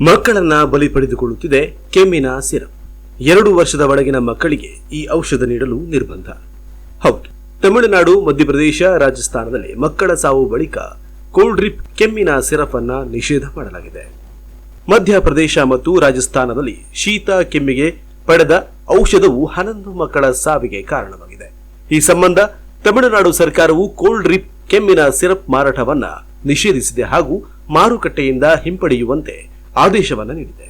ಮಕ್ಕಳನ್ನ ಬಲಿ ಪಡೆದುಕೊಳ್ಳುತ್ತಿದೆ ಕೆಮ್ಮಿನ ಸಿರಪ್. ಎರಡು ವರ್ಷದ ಒಳಗಿನ ಮಕ್ಕಳಿಗೆ ಈ ಔಷಧ ನೀಡಲು ನಿರ್ಬಂಧ. ಹೌದು. ತಮಿಳುನಾಡು, ಮಧ್ಯಪ್ರದೇಶ ರಾಜಸ್ಥಾನದಲ್ಲಿ ಮಕ್ಕಳ ಸಾವು ಬಳಿಕ ಕೋಲ್ಡ್ ಡ್ರಿಪ್ ಕೆಮ್ಮಿನ ಸಿರಪ್ ಅನ್ನ ನಿಷೇಧ ಮಾಡಲಾಗಿದೆ. ಮಧ್ಯಪ್ರದೇಶ ಮತ್ತು ರಾಜಸ್ಥಾನದಲ್ಲಿ ಶೀತ ಕೆಮ್ಮಿಗೆ ಪಡೆದ ಔಷಧವು ಹನ್ನೊಂದು ಮಕ್ಕಳ ಸಾವಿಗೆ ಕಾರಣವಾಗಿದೆ. ಈ ಸಂಬಂಧ ತಮಿಳುನಾಡು ಸರ್ಕಾರವು ಕೋಲ್ಡ್ ಡ್ರಿಪ್ ಕೆಮ್ಮಿನ ಸಿರಪ್ ಮಾರಾಟವನ್ನ ನಿಷೇಧಿಸಿದೆ ಹಾಗೂ ಮಾರುಕಟ್ಟೆಯಿಂದ ಹಿಂಪಡೆಯುವಂತೆ ಆದೇಶವನ್ನ ನೀಡಿದೆ.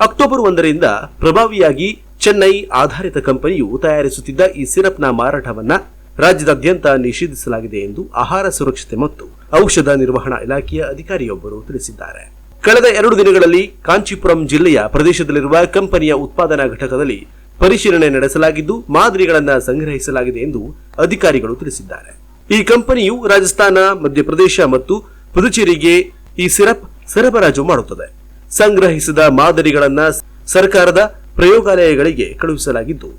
ಅಕ್ಟೋಬರ್ ಒಂದರಿಂದ ಪ್ರಭಾವಿಯಾಗಿ ಚೆನ್ನೈ ಆಧಾರಿತ ಕಂಪನಿಯು ತಯಾರಿಸುತ್ತಿದ್ದ ಈ ಸಿರಪ್ನ ಮಾರಾಟವನ್ನ ರಾಜ್ಯದಾದ್ಯಂತ ನಿಷೇಧಿಸಲಾಗಿದೆ ಎಂದು ಆಹಾರ ಸುರಕ್ಷತೆ ಮತ್ತು ಔಷಧ ನಿರ್ವಹಣಾ ಇಲಾಖೆಯ ಅಧಿಕಾರಿಯೊಬ್ಬರು ತಿಳಿಸಿದ್ದಾರೆ. ಕಳೆದ ಎರಡು ದಿನಗಳಲ್ಲಿ ಕಾಂಚೀಪುರಂ ಜಿಲ್ಲೆಯ ಪ್ರದೇಶದಲ್ಲಿರುವ ಕಂಪನಿಯ ಉತ್ಪಾದನಾ ಘಟಕದಲ್ಲಿ ಪರಿಶೀಲನೆ ನಡೆಸಲಾಗಿದ್ದು, ಮಾದರಿಗಳನ್ನು ಸಂಗ್ರಹಿಸಲಾಗಿದೆ ಎಂದು ಅಧಿಕಾರಿಗಳು ತಿಳಿಸಿದ್ದಾರೆ. ಈ ಕಂಪನಿಯು ರಾಜಸ್ಥಾನ, ಮಧ್ಯಪ್ರದೇಶ ಮತ್ತು ಪುದುಚೇರಿಗೆ ಈ ಸಿರಪ್ ಸರಬರಾಜು ಮಾಡುತ್ತದೆ. ಸಂಗ್ರಹಿಸಿದ ಮಾದರಿಗಳನ್ನು ಸರ್ಕಾರದ ಪ್ರಯೋಗಾಲಯಗಳಿಗೆ ಕಳುಹಿಸಲಾಗಿದ್ದು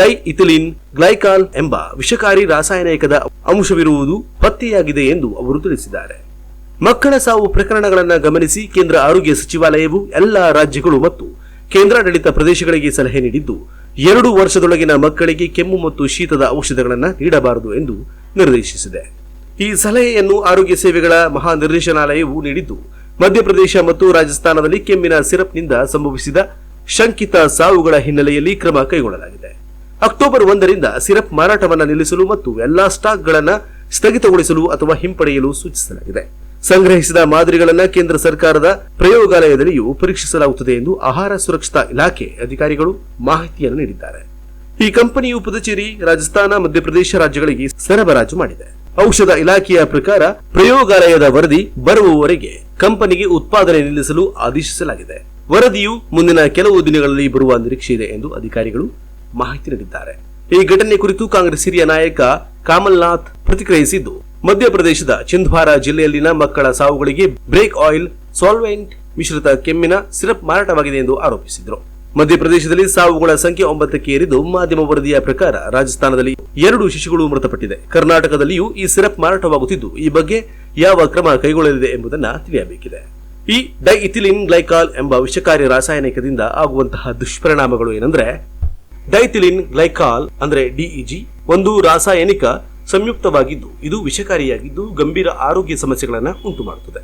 ಡೈ ಇಥಿಲಿನ್ ಗ್ಲೈಕಾಲ್ ಎಂಬ ವಿಷಕಾರಿ ರಾಸಾಯನಿಕದ ಅಂಶವಿರುವುದು ಪತ್ತೆಯಾಗಿದೆ ಎಂದು ಅವರು ತಿಳಿಸಿದ್ದಾರೆ. ಮಕ್ಕಳ ಸಾವು ಪ್ರಕರಣಗಳನ್ನು ಗಮನಿಸಿ ಕೇಂದ್ರ ಆರೋಗ್ಯ ಸಚಿವಾಲಯವು ಎಲ್ಲ ರಾಜ್ಯಗಳು ಮತ್ತು ಕೇಂದ್ರಾಡಳಿತ ಪ್ರದೇಶಗಳಿಗೆ ಸಲಹೆ ನೀಡಿದ್ದು, ಎರಡು ವರ್ಷದೊಳಗಿನ ಮಕ್ಕಳಿಗೆ ಕೆಮ್ಮು ಮತ್ತು ಶೀತದ ಔಷಧಗಳನ್ನು ನೀಡಬಾರದು ಎಂದು ನಿರ್ದೇಶಿಸಿದೆ. ಈ ಸಲಹೆಯನ್ನು ಆರೋಗ್ಯ ಸೇವೆಗಳ ಮಹಾನಿರ್ದೇಶನಾಲಯವು ನೀಡಿದ್ದು ಮಧ್ಯಪ್ರದೇಶ ಮತ್ತು ರಾಜಸ್ಥಾನದಲ್ಲಿ ಕೆಮ್ಮಿನ ಸಿರಪ್ನಿಂದ ಸಂಭವಿಸಿದ ಶಂಕಿತ ಸಾವುಗಳ ಹಿನ್ನೆಲೆಯಲ್ಲಿ ಕ್ರಮ ಕೈಗೊಳ್ಳಲಾಗಿದೆ. ಅಕ್ಟೋಬರ್ ಒಂದರಿಂದ ಸಿರಪ್ ಮಾರಾಟವನ್ನು ನಿಲ್ಲಿಸಲು ಮತ್ತು ಎಲ್ಲಾ ಸ್ಟಾಕ್ಗಳನ್ನು ಸ್ಥಗಿತಗೊಳಿಸಲು ಅಥವಾ ಹಿಂಪಡೆಯಲು ಸೂಚಿಸಲಾಗಿದೆ. ಸಂಗ್ರಹಿಸಿದ ಮಾದರಿಗಳನ್ನು ಕೇಂದ್ರ ಸರ್ಕಾರದ ಪ್ರಯೋಗಾಲಯದಲ್ಲಿಯೂ ಪರೀಕ್ಷಿಸಲಾಗುತ್ತದೆ ಎಂದು ಆಹಾರ ಸುರಕ್ಷತಾ ಇಲಾಖೆ ಅಧಿಕಾರಿಗಳು ಮಾಹಿತಿಯನ್ನು ನೀಡಿದ್ದಾರೆ. ಈ ಕಂಪನಿಯು ಪುದುಚೇರಿ, ರಾಜಸ್ಥಾನ, ಮಧ್ಯಪ್ರದೇಶ ರಾಜ್ಯಗಳಿಗೆ ಸರಬರಾಜು ಮಾಡಿದೆ. ಔಷಧ ಇಲಾಖೆಯ ಪ್ರಕಾರ ಪ್ರಯೋಗಾಲಯದ ವರದಿ ಬರುವವರೆಗೆ ಕಂಪನಿಗೆ ಉತ್ಪಾದನೆ ನಿಲ್ಲಿಸಲು ಆದೇಶಿಸಲಾಗಿದೆ. ವರದಿಯು ಮುಂದಿನ ಕೆಲವು ದಿನಗಳಲ್ಲಿ ಬರುವ ನಿರೀಕ್ಷೆ ಇದೆ ಎಂದು ಅಧಿಕಾರಿಗಳು ಮಾಹಿತಿ ನೀಡಿದ್ದಾರೆ. ಈ ಘಟನೆ ಕುರಿತು ಕಾಂಗ್ರೆಸ್ ಹಿರಿಯ ನಾಯಕ ಕಮಲ್ನಾಥ್ ಪ್ರತಿಕ್ರಿಯಿಸಿದ್ದು, ಮಧ್ಯಪ್ರದೇಶದ ಚಿಂದ್ವಾರ ಜಿಲ್ಲೆಯಲ್ಲಿನ ಮಕ್ಕಳ ಸಾವುಗಳಿಗೆ ಬ್ರೇಕ್ ಆಯಿಲ್, ಸಾಲ್ವೆಂಟ್ ಮಿಶ್ರಿತ ಕೆಮ್ಮಿನ ಸಿರಪ್ ಮಾರಾಟವಾಗಿದೆ ಎಂದು ಆರೋಪಿಸಿದರು. ಮಧ್ಯಪ್ರದೇಶದಲ್ಲಿ ಸಾವುಗಳ ಸಂಖ್ಯೆ ಒಂಬತ್ತಕ್ಕೆ ಏರಿದ್ದು, ಮಾಧ್ಯಮ ವರದಿಯ ಪ್ರಕಾರ ರಾಜಸ್ಥಾನದಲ್ಲಿ ಎರಡು ಶಿಶುಗಳು ಮೃತಪಟ್ಟಿದೆ. ಕರ್ನಾಟಕದಲ್ಲಿಯೂ ಈ ಸಿರಪ್ ಮಾರಾಟವಾಗುತ್ತಿದ್ದು, ಈ ಬಗ್ಗೆ ಯಾವ ಕ್ರಮ ಕೈಗೊಳ್ಳಲಿದೆ ಎಂಬುದನ್ನು ತಿಳಿಯಬೇಕಿದೆ. ಈ ಡೈಇಥಿಲಿನ್ ಗ್ಲೈಕಾಲ್ ಎಂಬ ವಿಷಕಾರಿ ರಾಸಾಯನಿಕದಿಂದ ಆಗುವಂತಹ ದುಷ್ಪರಿಣಾಮಗಳು ಏನಂದ್ರೆ ಡೈಥಿಲಿನ್ ಗ್ಲೈಕಾಲ್ ಅಂದ್ರೆ ಡಿಇಜಿ ಒಂದು ರಾಸಾಯನಿಕ ಸಂಯುಕ್ತವಾಗಿದ್ದು, ಇದು ವಿಷಕಾರಿಯಾಗಿದ್ದು ಗಂಭೀರ ಆರೋಗ್ಯ ಸಮಸ್ಯೆಗಳನ್ನು ಉಂಟು ಮಾಡುತ್ತದೆ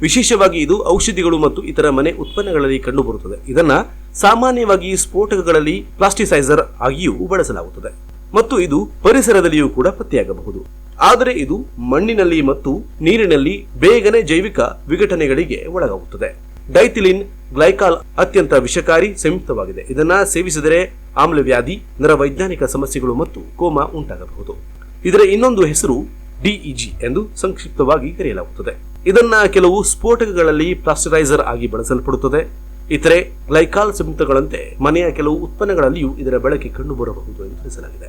ವಿಶೇಷವಾಗಿ ಇದು ಔಷಧಿಗಳು ಮತ್ತು ಇತರ ಮನೆ ಉತ್ಪನ್ನಗಳಲ್ಲಿ ಕಂಡುಬರುತ್ತದೆ. ಇದನ್ನ ಸಾಮಾನ್ಯವಾಗಿ ಸ್ಫೋಟಕಗಳಲ್ಲಿ ಪ್ಲಾಸ್ಟಿಸೈಸರ್ ಆಗಿಯೂ ಬಳಸಲಾಗುತ್ತದೆ. ಮತ್ತು ಇದು ಪರಿಸರದಲ್ಲಿಯೂ ಕೂಡ ಪತ್ತೆಯಾಗಬಹುದು. ಆದರೆ ಇದು ಮಣ್ಣಿನಲ್ಲಿ ಮತ್ತು ನೀರಿನಲ್ಲಿ ಬೇಗನೆ ಜೈವಿಕ ವಿಘಟನೆಗಳಿಗೆ ಒಳಗಾಗುತ್ತದೆ. ಡೈಥಿಲಿನ್ ಗ್ಲೈಕಾಲ್ ಅತ್ಯಂತ ವಿಷಕಾರಿ ಸಂಯುಕ್ತವಾಗಿದೆ. ಇದನ್ನ ಸೇವಿಸಿದರೆ ಆಮ್ಲವ್ಯಾಧಿ, ನರವೈಜ್ಞಾನಿಕ ಸಮಸ್ಯೆಗಳು ಮತ್ತು ಕೋಮಾ ಉಂಟಾಗಬಹುದು. ಇದರ ಇನ್ನೊಂದು ಹೆಸರು ಡಿಇಜಿ ಎಂದು ಸಂಕ್ಷಿಪ್ತವಾಗಿ ಕರೆಯಲಾಗುತ್ತದೆ. ಇದನ್ನ ಕೆಲವು ಸ್ಫೋಟಕಗಳಲ್ಲಿ ಪ್ಲಾಸ್ಟರೈಸರ್ ಆಗಿ ಬಳಸಲ್ಪಡುತ್ತದೆ. ಇತರೆ ಗ್ಲೈಕಾಲ್ ಸಂಯುಕ್ತಗಳಂತೆ ಮನೆಯ ಕೆಲವು ಉತ್ಪನ್ನಗಳಲ್ಲಿಯೂ ಇದರ ಬಳಕೆ ಕಂಡುಬರಬಹುದು ಎಂದು ತಿಳಿಸಲಾಗಿದೆ.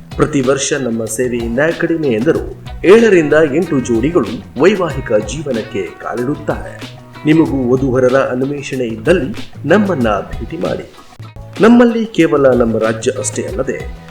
ಪ್ರತಿ ವರ್ಷ ನಮ್ಮ ಸೇವೆಯಿಂದ ಕಡಿಮೆ ಎಂದರು. ಏಳರಿಂದ ಎಂಟು ಜೋಡಿಗಳು ವೈವಾಹಿಕ ಜೀವನಕ್ಕೆ ಕಾಲಿಡುತ್ತಾರೆ. ನಿಮಗೂ ವಧುವರರ ಅನ್ವೇಷಣೆ ಇದ್ದಲ್ಲಿ ನಮ್ಮನ್ನ ಭೇಟಿ ಮಾಡಿ. ನಮ್ಮಲ್ಲಿ ಕೇವಲ ನಮ್ಮ ರಾಜ್ಯ ಅಷ್ಟೇ ಅಲ್ಲದೆ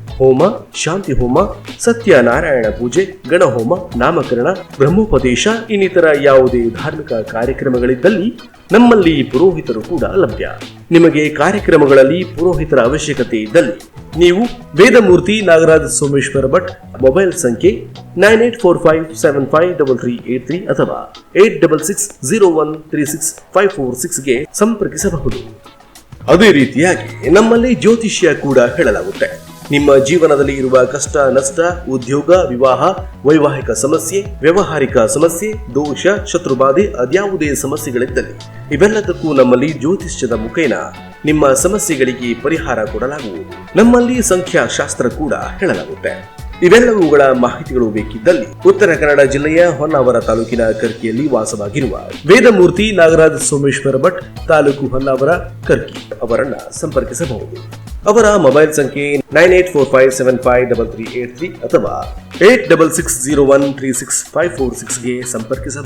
ಹೋಮ, ಶಾಂತಿ ಹೋಮ, ಸತ್ಯನಾರಾಯಣ ಪೂಜೆ, ಗಣಹೋಮ, ನಾಮಕರಣ, ಬ್ರಹ್ಮೋಪದೇಶ, ಇನ್ನಿತರ ಯಾವುದೇ ಧಾರ್ಮಿಕ ಕಾರ್ಯಕ್ರಮಗಳಿದ್ದಲ್ಲಿ ನಮ್ಮಲ್ಲಿ ಪುರೋಹಿತರು ಕೂಡ ಲಭ್ಯ. ನಿಮಗೆ ಕಾರ್ಯಕ್ರಮಗಳಲ್ಲಿ ಪುರೋಹಿತರ ಅವಶ್ಯಕತೆ ಇದ್ದಲ್ಲಿ ನೀವು ವೇದಮೂರ್ತಿ ನಾಗರಾಜ ಸೋಮೇಶ್ವರ ಭಟ್ ಮೊಬೈಲ್ ಸಂಖ್ಯೆ nine eight four five seven five double three eight three ಅಥವಾ eight double six zero one three six five four ಸಿಕ್ಸ್ಗೆ ಸಂಪರ್ಕಿಸಬಹುದು. ಅದೇ ರೀತಿಯಾಗಿ ನಮ್ಮಲ್ಲಿ ಜ್ಯೋತಿಷ್ಯ ಕೂಡ ಹೇಳಲಾಗುತ್ತೆ. ನಿಮ್ಮ ಜೀವನದಲ್ಲಿ ಇರುವ ಕಷ್ಟ, ನಷ್ಟ, ಉದ್ಯೋಗ, ವಿವಾಹ, ವೈವಾಹಿಕ ಸಮಸ್ಯೆ, ವ್ಯವಹಾರಿಕ ಸಮಸ್ಯೆ, ದೋಷ, ಶತ್ರುಬಾಧೆ ಅದ್ಯಾವುದೇ ಸಮಸ್ಯೆಗಳಿದ್ದಲ್ಲಿ ಇವೆಲ್ಲದಕ್ಕೂ ನಮ್ಮಲ್ಲಿ ಜ್ಯೋತಿಷ್ಯದ ಮುಖೇನ. ನಿಮ್ಮ ಸಮಸ್ಯೆಗಳಿಗೆ ಪರಿಹಾರ ಕೊಡಲಾಗುವುದು. ನಮ್ಮಲ್ಲಿ ಸಂಖ್ಯಾಶಾಸ್ತ್ರ ಕೂಡ ಹೇಳಲಾಗುತ್ತೆ. ಇವೆಲ್ಲವುಗಳ ಮಾಹಿತಿಗಳು ಬೇಕಿದ್ದಲ್ಲಿ ಉತ್ತರ ಕನ್ನಡ ಜಿಲ್ಲೆಯ ಹೊನ್ನಾವರ ತಾಲೂಕಿನ ಕರ್ಕಿಯಲ್ಲಿ ವಾಸವಾಗಿರುವ ವೇದಮೂರ್ತಿ ನಾಗರಾಜ್ ಸೋಮೇಶ್ವರ ಭಟ್, ತಾಲೂಕು ಹೊನ್ನಾವರ ಕರ್ಕಿ ಅವರನ್ನ ಸಂಪರ್ಕಿಸಬಹುದು. ಅವರ ಮೊಬೈಲ್ ಸಂಖ್ಯೆ nine eight four five seven five double three eight three ಅಥವಾ eight double six zero one three six five four ಸಿಕ್ಸ್ಗೆ ಸಂಪರ್ಕಿಸಬಹುದು.